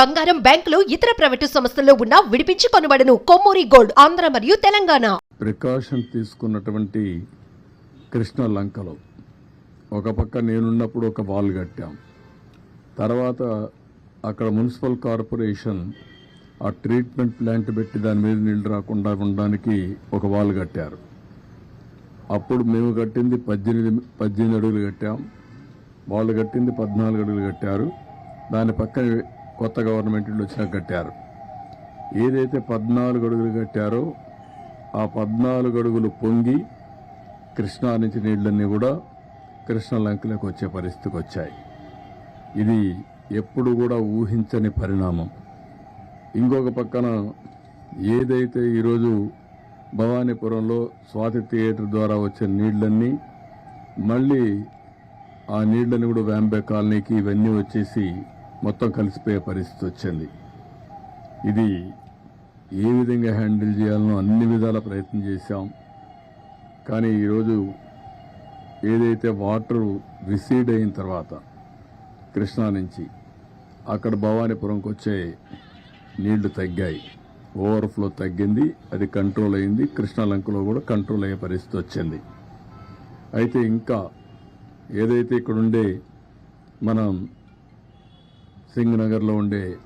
బంగారం బ్యాంకులు ఇతర ప్రైవేటు సంస్థల్లో ఉన్న విడిపించి కొనబడను. కొమ్మూరి గోల్డ్ ఆంధ్ర మరియు తెలంగాణ. ప్రికాషన్ తీసుకున్నటువంటి కృష్ణ లంకలో ఒక పక్క నేనున్నప్పుడు ఒక వాల్ కట్టాం. తర్వాత అక్కడ మున్సిపల్ కార్పొరేషన్ ఆ ట్రీట్మెంట్ ప్లాంట్ పెట్టి దాని మీద నీళ్ళు రాకుండా ఉండడానికి ఒక వాల్ కట్టారు. అప్పుడు మేము కట్టింది పద్దెనిమిది పద్దెనిమిది అడుగులు కట్టాం. వాళ్ళు కట్టింది పద్నాలుగు అడుగులు కట్టారు. దాని పక్కన కొత్త గవర్నమెంట్లు వచ్చినా కట్టారు. ఏదైతే పద్నాలుగు అడుగులు కట్టారో ఆ పద్నాలుగు అడుగులు పొంగి కృష్ణా నుంచి నీళ్ళన్నీ కూడా కృష్ణలంకలోకి వచ్చే పరిస్థితికి వచ్చాయి. ఇది ఎప్పుడు కూడా ఊహించని పరిణామం. ఇంకొక పక్కన ఏదైతే ఈరోజు భవానీపురంలో స్వాతి థియేటర్ ద్వారా వచ్చే నీళ్ళన్నీ మళ్ళీ ఆ నీళ్ళని కూడా వ్యాంబే కాలనీకి ఇవన్నీ వచ్చేసి మొత్తం కలిసిపోయే పరిస్థితి వచ్చింది. ఇది ఏ విధంగా హ్యాండిల్ చేయాలనో అన్ని విధాల ప్రయత్నం చేశాం. కానీ ఈరోజు ఏదైతే వాటర్ రిసీడ్ అయిన తర్వాత కృష్ణా నుంచి అక్కడ భవానీపురంకి వచ్చే నీళ్ళు తగ్గాయి. ఓవర్ఫ్లో తగ్గింది అది కంట్రోల్ అయింది. కృష్ణాలంకలో కూడా కంట్రోల్ అయ్యే పరిస్థితి వచ్చింది. అయితే ఇంకా ఏదైతే ఇక్కడుండే మనం సింగ్ నగర్లో ఉండే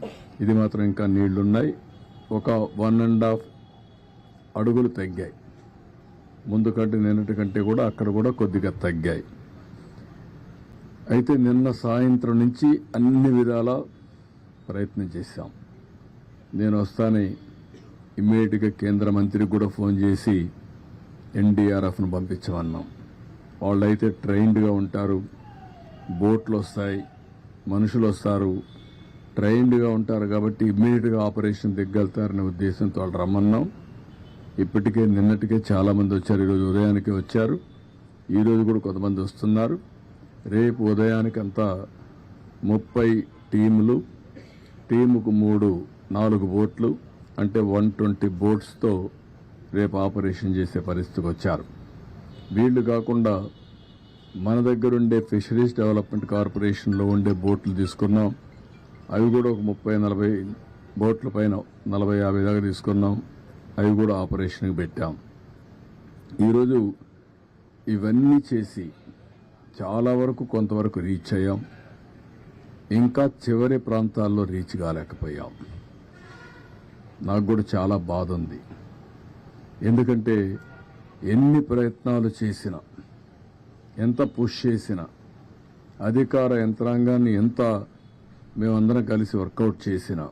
ఇది మాత్రం ఇంకా నీళ్ళున్నాయి. ఒక వన్ అండ్ హాఫ్ అడుగులు తగ్గాయి. ముందు కంటే నిన్నటి కంటే కూడా అక్కడ కూడా కొద్దిగా తగ్గాయి. అయితే నిన్న సాయంత్రం నుంచి అన్ని విధాల ప్రయత్నం చేశాం. నేను వస్తానే ఇమ్మీడియట్గా కేంద్ర మంత్రికి కూడా ఫోన్ చేసి ఎన్డీఆర్ఎఫ్ను పంపించమన్నాం. వాళ్ళైతే ట్రైన్డ్గా ఉంటారు బోట్లు వస్తాయి మనుషులు వస్తారు ట్రైన్డ్గా ఉంటారు కాబట్టి ఇమ్మీడియట్గా ఆపరేషన్ దిగ్గలుతారనే ఉద్దేశంతో వాళ్ళు రమ్మన్నాం. ఇప్పటికే నిన్నటికే చాలామంది వచ్చారు. ఈరోజు ఉదయానికి వచ్చారు. ఈరోజు కూడా కొంతమంది వస్తున్నారు. రేపు ఉదయానికి అంతా ముప్పై టీములు టీముకు మూడు నాలుగు బోట్లు అంటే వన్ ట్వంటీ బోట్స్తో రేపు ఆపరేషన్ చేసే పరిస్థితికి వచ్చారు. వీళ్ళు కాకుండా మన దగ్గర ఉండే ఫిషరీస్ డెవలప్మెంట్ కార్పొరేషన్లో ఉండే బోట్లు తీసుకున్నాం. అవి కూడా ఒక ముప్పై నలభై బోట్ల పైన నలభై యాభై దాకా తీసుకున్నాం. అవి కూడా ఆపరేషన్కి పెట్టాం. ఈరోజు ఇవన్నీ చేసి చాలా వరకు కొంతవరకు రీచ్ అయ్యాం. ఇంకా చివరి ప్రాంతాల్లో రీచ్ కాలేకపోయాం. నాకు కూడా చాలా బాధ ఉంది. ఎందుకంటే ఎన్ని ప్రయత్నాలు చేసినా ఎంత పుష్ చేసినా అధికార యంత్రాంగాన్ని ఎంత మేమందరం కలిసి వర్కౌట్ చేసిన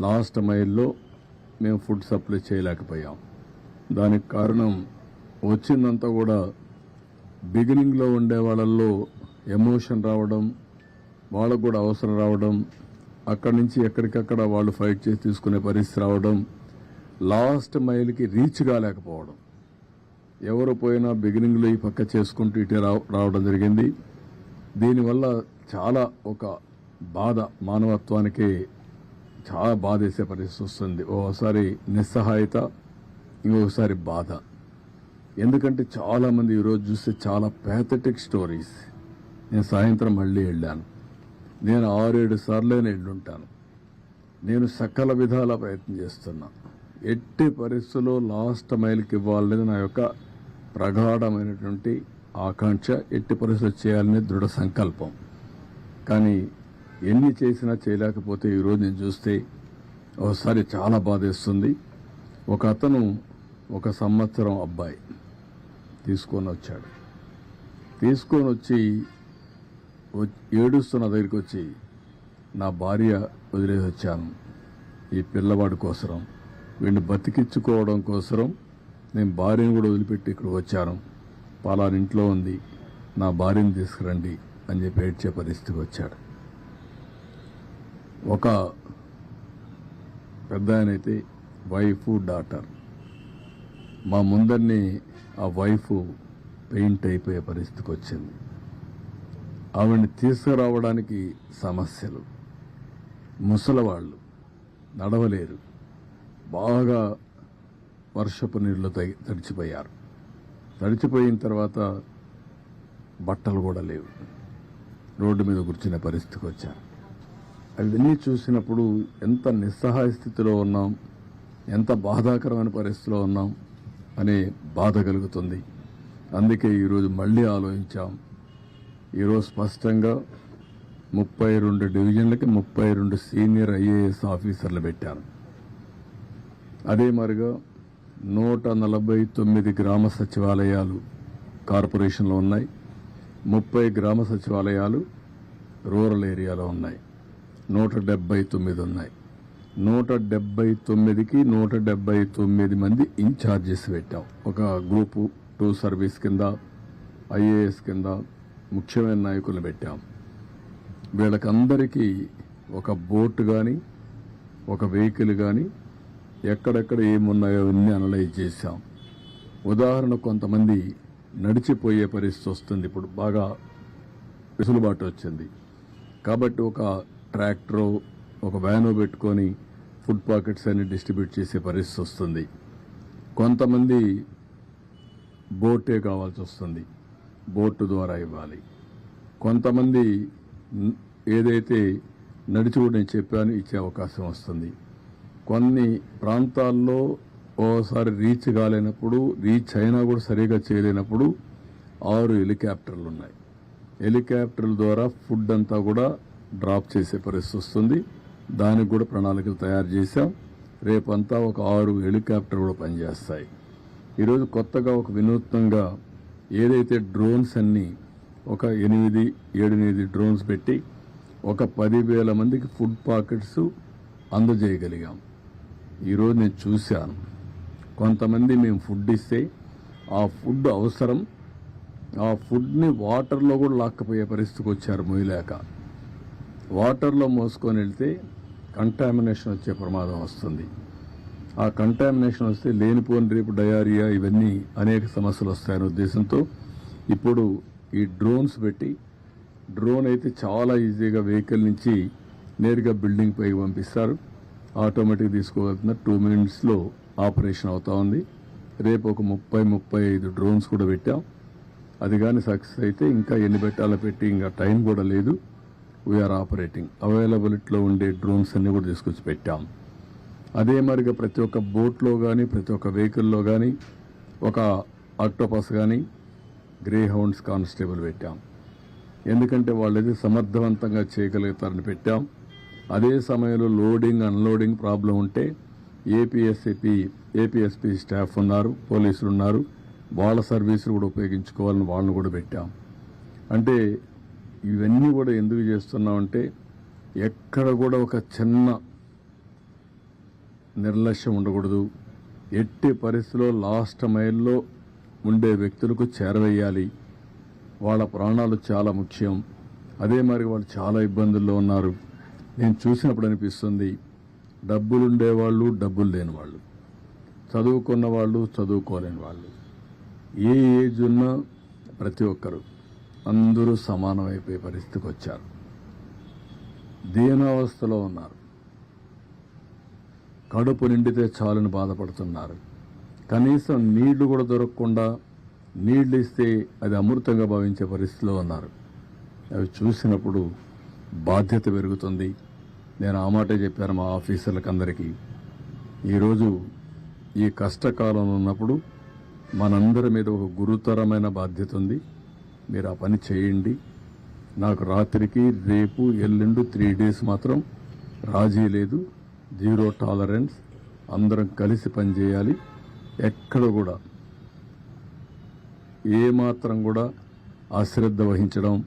లాస్ట్ మైల్లో మేము ఫుడ్ సప్లై చేయలేకపోయాం. దానికి కారణం వచ్చిందంతా కూడా బిగినింగ్లో ఉండే వాళ్ళల్లో ఎమోషన్ రావడం వాళ్ళకు కూడా అవసరం రావడం అక్కడి నుంచి ఎక్కడికక్కడ వాళ్ళు ఫైట్ చేసి తీసుకునే పరిస్థితి రావడం లాస్ట్ మైల్కి రీచ్ కాలేకపోవడం. ఎవరు పోయినా బిగినింగ్లో ఈ పక్క చేసుకుంటూ ఇటే రావ- రావడం జరిగింది. దీనివల్ల చాలా ఒక బాధ మానవత్వానికి చాలా బాధేసే పరిస్థితి వస్తుంది. ఓసారి నిస్సహాయత ఇంకొకసారి బాధ. ఎందుకంటే చాలామంది ఈరోజు చూస్తే చాలా ప్యాథటిక్ స్టోరీస్ నేను సాయంత్రం మళ్ళీ వెళ్ళాను. నేను ఆరేడు సార్లే వెళ్ళుంటాను. నేను సకల విధాల ప్రయత్నం చేస్తున్నా. ఎట్టి పరిస్థితుల్లో లాస్ట్ మైల్కి ఇవ్వాలనేది నా యొక్క ప్రగాఢమైనటువంటి ఆకాంక్ష ఎట్టి పరిస్థితులు చేయాలనే దృఢ సంకల్పం. కానీ ఎన్ని చేసినా చేయలేకపోతే ఈరోజు నేను చూస్తే ఒకసారి చాలా బాధేస్తుంది. ఒక అతను ఒక సంవత్సరం అబ్బాయి తీసుకొని వచ్చాడు. తీసుకొని వచ్చి ఏడుస్తున్న దగ్గరికి వచ్చి నా భార్య వదిలేసి వచ్చాను. ఈ పిల్లవాడి కోసరం వీడిని బతికించుకోవడం కోసరం నేను భార్యను కూడా వదిలిపెట్టి ఇక్కడ వచ్చాను. పలానింట్లో ఉంది నా భార్యను తీసుకురండి అని చెప్పి ఏడ్చే పరిస్థితికి వచ్చాడు. ఒక పెద్ద ఆయనైతే వైఫ్ డాటర్ మా ముందరిని ఆ వైఫ్ పెయింట్ అయిపోయే పరిస్థితికి వచ్చింది. ఆవిడని తీసుకురావడానికి సమస్యలు. ముసలవాళ్ళు నడవలేరు బాగా వర్షపు నీళ్ళు తగి తడిచిపోయారు. తడిచిపోయిన తర్వాత బట్టలు కూడా లేవు. రోడ్డు మీద కూర్చునే పరిస్థితికి వచ్చారు. అవన్నీ చూసినప్పుడు ఎంత నిస్సహాయ స్థితిలో ఉన్నాం ఎంత బాధాకరమైన పరిస్థితిలో ఉన్నాం అనే బాధ కలుగుతుంది. అందుకే ఈరోజు మళ్ళీ ఆలోచించాం. ఈరోజు స్పష్టంగా ముప్పై రెండు డివిజన్లకి ముప్పై రెండు సీనియర్ ఐఏఎస్ ఆఫీసర్లు పెట్టాను అదే మరిగా నూట నలభై తొమ్మిది గ్రామ సచివాలయాలు కార్పొరేషన్లో ఉన్నాయి. ముప్పై గ్రామ సచివాలయాలు రూరల్ ఏరియాలో ఉన్నాయి. నూట డెబ్బై తొమ్మిది ఉన్నాయి. నూట డెబ్బై తొమ్మిదికి నూట డెబ్బై తొమ్మిది మంది ఇన్ఛార్జెస్ పెట్టాం. ఒక గ్రూపు టూ సర్వీస్ కింద ఐఏఎస్ కింద ముఖ్యమైన నాయకులను పెట్టాం. వీళ్ళకందరికీ ఒక బోట్ కానీ ఒక వెహికల్ కానీ ఎక్కడెక్కడ ఏమున్నాయో అన్ని అనలైజ్ చేశాం. ఉదాహరణ కొంతమంది నడిచిపోయే పరిస్థితి వస్తుంది. ఇప్పుడు బాగా వెసులుబాటు వచ్చింది. కాబట్టి ఒక ట్రాక్టరో ఒక వ్యానో పెట్టుకొని ఫుడ్ పాకెట్స్ అన్ని డిస్ట్రిబ్యూట్ చేసే పరిస్థితి వస్తుంది. కొంతమంది బోటే కావాల్సి వస్తుంది. బోటు ద్వారా ఇవ్వాలి. కొంతమంది ఏదైతే నడిచి కూడా నేను చెప్పాను ఇచ్చే అవకాశం వస్తుంది. కొన్ని ప్రాంతాల్లో ఓసారి రీచ్ కాలేనప్పుడు రీచ్ అయినా కూడా సరిగా చేయలేనప్పుడు ఆరు హెలికాప్టర్లు ఉన్నాయి. హెలికాప్టర్ల ద్వారా ఫుడ్ అంతా కూడా డ్రాప్ చేసే పరిస్థితి వస్తుంది. దానికి కూడా ప్రణాళికలు తయారు చేశాం. రేపంతా ఒక ఆరు హెలికాప్టర్ కూడా పనిచేస్తాయి. ఈరోజు కొత్తగా ఒక వినూత్నంగా ఏదైతే డ్రోన్స్ అన్నీ ఒక ఎనిమిది ఏడెనిమిది డ్రోన్స్ పెట్టి ఒక పదివేల మందికి ఫుడ్ పాకెట్స్ అందజేయగలిగాం. ఈరోజు నేను చూశాను. కొంతమంది మేము ఫుడ్ ఇస్తే ఆ ఫుడ్ అవసరం. ఆ ఫుడ్ని వాటర్లో కూడా లాక్కపోయే పరిస్థితికి వచ్చారు మొయ్యలేక వాటర్లో మోసుకొని వెళ్తే కంటామినేషన్ వచ్చే ప్రమాదం వస్తుంది. ఆ కంటామినేషన్ వస్తే లేనిపోని రేపు డయారియా ఇవన్నీ అనేక సమస్యలు వస్తాయనే ఉద్దేశంతో ఇప్పుడు ఈ డ్రోన్స్ పెట్టి డ్రోన్ అయితే చాలా ఈజీగా వెహికల్ నుంచి నేరుగా బిల్డింగ్ పైకి పంపిస్తారు. ఆటోమేటిక్ తీసుకోగలుగుతున్న టూ మినిట్స్లో ఆపరేషన్ అవుతా ఉంది. రేపు ఒక ముప్పై ముప్పై ఐదు డ్రోన్స్ కూడా పెట్టాం. అది కానీ సక్సెస్ అయితే ఇంకా ఎన్ని పెట్టాలో పెట్టి ఇంకా టైం కూడా లేదు. వీఆర్ ఆపరేటింగ్ అవైలబిలిటీలో ఉండే డ్రోన్స్ అన్ని కూడా తీసుకొచ్చి పెట్టాం. అదే మరిగా ప్రతి ఒక్క బోట్లో కానీ ప్రతి ఒక్క వెహికల్లో కానీ ఒక ఆక్టోపస్ కానీ గ్రే హౌండ్స్ కానిస్టేబుల్ పెట్టాం. ఎందుకంటే వాళ్ళది సమర్థవంతంగా చేయగలుగుతారని పెట్టాం. అదే సమయంలో లోడింగ్ అన్లోడింగ్ ప్రాబ్లం ఉంటే ఏపీఎస్సిపి ఏపీఎస్పి స్టాఫ్ ఉన్నారు పోలీసులు ఉన్నారు. వాళ్ళ సర్వీసులు కూడా ఉపయోగించుకోవాలని వాళ్ళని కూడా పెట్టాం. అంటే ఇవన్నీ కూడా ఎందుకు చేస్తున్నామంటే ఎక్కడ కూడా ఒక చిన్న నిర్లక్ష్యం ఉండకూడదు. ఎట్టి పరిస్థితిలో లాస్ట్ మైల్లో ఉండే వ్యక్తులకు చేరవేయాలి. వాళ్ళ ప్రాణాలు చాలా ముఖ్యం. అదే మరి వాళ్ళు చాలా ఇబ్బందుల్లో ఉన్నారు. నేను చూసినప్పుడు అనిపిస్తుంది డబ్బులుండే వాళ్ళు డబ్బులు లేని వాళ్ళు చదువుకున్న వాళ్ళు చదువుకోలేని వాళ్ళు. ఏ ఏజ్ ఉన్నా ప్రతి ఒక్కరు. అందరూ సమానమైపోయే పరిస్థితికి వచ్చారు. దీనావస్థలో ఉన్నారు. కడుపు నిండితే చాలని బాధపడుతున్నారు. కనీసం నీళ్ళు కూడా దొరకకుండా నీళ్ళు ఇస్తే అది అమృతంగా భావించే పరిస్థితిలో ఉన్నారు. అవి చూసినప్పుడు బాధ్యత పెరుగుతుంది. నేను ఆ మాటే చెప్పాను మా ఆఫీసర్లకు అందరికీ ఈరోజు ఈ కష్టకాలంలో ఉన్నప్పుడు మనందరి మీద ఒక గురుతరమైన బాధ్యత ఉంది. మీరు ఆ పని చేయండి. నాకు రాత్రికి రేపు ఎల్లుండు త్రీ డేస్ మాత్రం రాజీ లేదు. Zero tolerance. అందరం కలిసి పనిచేయాలి ఎక్కడ కూడా ఏమాత్రం కూడా అశ్రద్ధ వహించడం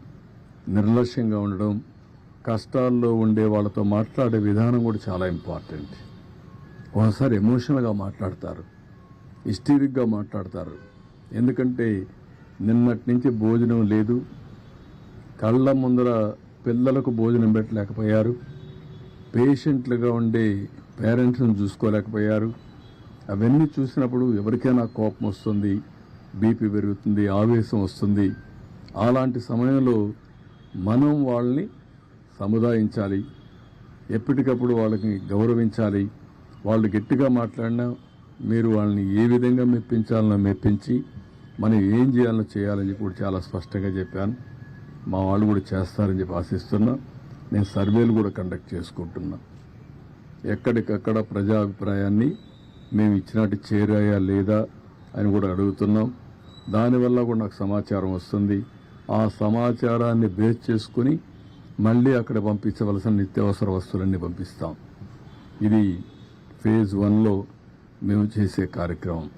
నిర్లక్ష్యంగా ఉండడం కష్టాల్లో ఉండే వాళ్ళతో మాట్లాడే విధానం కూడా చాలా ఇంపార్టెంట్ ఒకసారి ఎమోషనల్గా మాట్లాడతారు. హిస్టీరిక్గా మాట్లాడతారు. ఎందుకంటే నిన్నటి నుంచి భోజనం లేదు. కళ్ళ ముందర పిల్లలకు భోజనం పెట్టలేకపోయారు. పేషెంట్లుగా ఉండే పేరెంట్స్ని చూసుకోలేకపోయారు. అవన్నీ చూసినప్పుడు ఎవరికైనా కోపం వస్తుంది బీపీ పెరుగుతుంది ఆవేశం వస్తుంది. అలాంటి సమయంలో మనం వాళ్ళని సముదాయించాలి. ఎప్పటికప్పుడు వాళ్ళకి గౌరవించాలి. వాళ్ళు గట్టిగా మాట్లాడినా మీరు వాళ్ళని ఏ విధంగా మెప్పించాలన్నా మెప్పించి మనం ఏం చేయాలో చేయాలని చెప్పి కూడా చాలా స్పష్టంగా చెప్పాను. మా వాళ్ళు కూడా చేస్తారని చెప్పి ఆశిస్తున్నా. నేను సర్వేలు కూడా కండక్ట్ చేసుకుంటున్నా. ఎక్కడికక్కడ ప్రజాభిప్రాయాన్ని మేము ఇచ్చినట్టు చేరాయా లేదా అని కూడా అడుగుతున్నాం. దానివల్ల కూడా నాకు సమాచారం వస్తుంది. ఆ సమాచారాన్ని బేస్ చేసుకుని మళ్ళీ అక్కడ పంపించవలసిన నిత్యావసర వస్తువులన్నీ పంపిస్తాం. ఇది ఫేజ్ వన్లో మేము చేసే కార్యక్రమం.